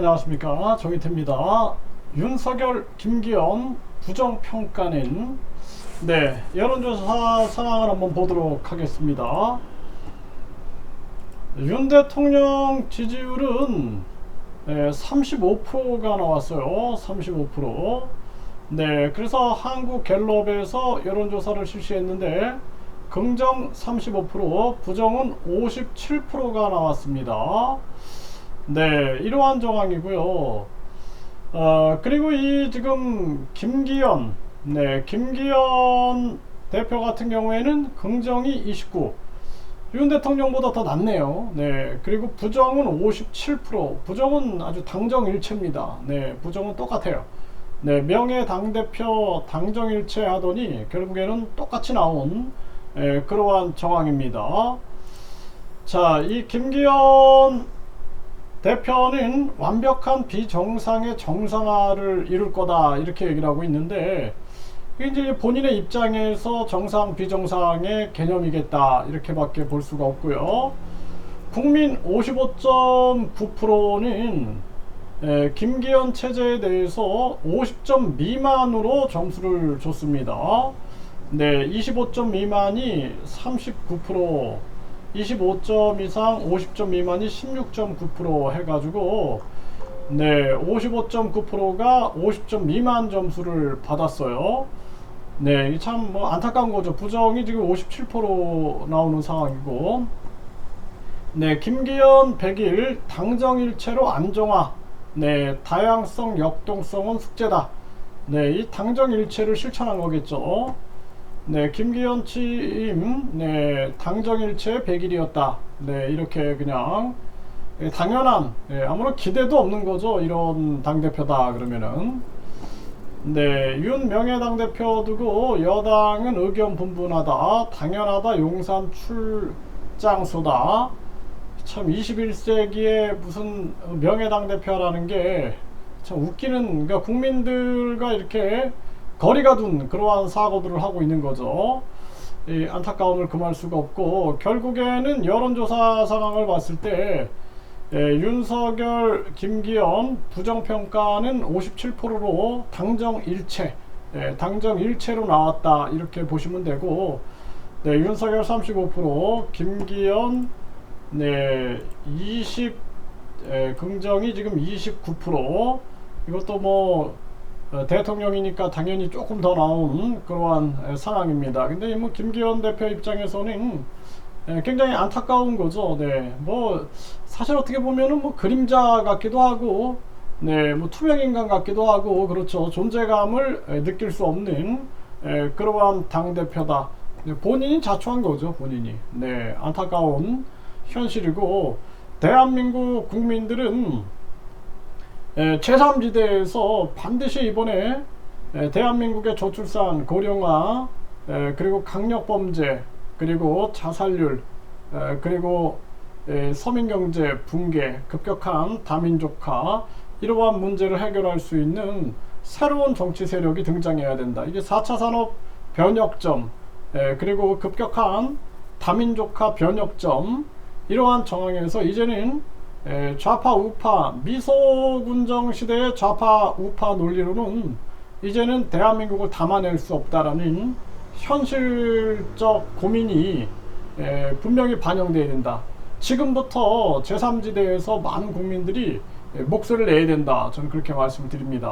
안녕하십니까 정희태입니다. 윤석열, 김기현 부정평가는 네 여론조사 상황을 한번 보도록 하겠습니다. 윤 대통령 지지율은 35%가 나왔어요. 35%. 네, 그래서 한국 갤럽에서 여론조사를 실시했는데 긍정 35%, 부정은 57%가 나왔습니다. 네, 이러한 정황이고요. 어, 그리고 이 지금 김기현, 네, 김기현 대표 같은 경우에는 긍정이 29, 윤 대통령보다 더 낫네요. 네, 그리고 부정은 57%, 부정은 아주 당정일체입니다. 네, 부정은 똑같아요. 네, 명예 당대표 당정일체 하더니 결국에는 똑같이 나온 예, 그러한 정황입니다. 자, 이 김기현 대표는 완벽한 비정상의 정상화를 이룰 거다 이렇게 얘기를 하고 있는데 이제 본인의 입장에서 정상 비정상의 개념이겠다 이렇게밖에 볼 수가 없고요. 국민 55.9%는 에, 김기현 체제에 대해서 50점 미만으로 점수를 줬습니다. 네, 25점 미만이 39%, 25점 이상 50점 미만이 16.9% 해가지고 네, 55.9%가 50점 미만 점수를 받았어요. 네, 참 뭐 안타까운 거죠. 부정이 지금 57% 나오는 상황이고, 네, 김기현 100일 당정일체로 안정화. 네, 다양성 역동성은 숙제다. 네, 이 당정일체를 실천한 거겠죠. 네, 김기현 취임, 네, 당정일체 100일이었다. 네, 이렇게 그냥 예, 당연한, 예, 아무런 기대도 없는 거죠. 이런 당대표다, 그러면은. 네, 윤 명예 당대표 두고 여당은 의견 분분하다. 당연하다. 용산 출장소다. 참 21세기에 무슨 명예 당대표라는 게 참 웃기는, 그러니까 국민들과 이렇게 거리가 둔 그러한 사고들을 하고 있는 거죠. 이 안타까움을 금할 수가 없고 결국에는 여론조사 상황을 봤을 때 예, 윤석열, 김기현 부정평가는 57%로 당정 일체, 예, 당정 일체로 나왔다 이렇게 보시면 되고, 네, 윤석열 35%, 김기현 네 20, 예, 긍정이 지금 29%, 이것도 뭐 어, 대통령이니까 당연히 조금 더 나온 그러한 에, 상황입니다. 근데 뭐 김기현 대표 입장에서는 에, 굉장히 안타까운 거죠. 네, 뭐 사실 어떻게 보면은 뭐 그림자 같기도 하고, 네, 뭐 투명 인간 같기도 하고 그렇죠. 존재감을 에, 느낄 수 없는 에, 그러한 당 대표다. 네, 본인이 자초한 거죠. 본인이. 네, 안타까운 현실이고 대한민국 국민들은 에, 제3지대에서 반드시 이번에 에, 대한민국의 저출산, 고령화, 에, 그리고 강력범죄, 그리고 자살률, 에, 그리고 에, 서민경제 붕괴, 급격한 다민족화 이러한 문제를 해결할 수 있는 새로운 정치 세력이 등장해야 된다. 이게 4차 산업 변혁점, 에, 그리고 급격한 다민족화 변혁점 이러한 정황에서 이제는 에, 좌파 우파 미소군정 시대의 좌파 우파 논리로는 이제는 대한민국을 담아낼 수 없다라는 현실적 고민이 에, 분명히 반영돼야 된다. 지금부터 제3지대에서 많은 국민들이 에, 목소리를 내야 된다. 저는 그렇게 말씀드립니다.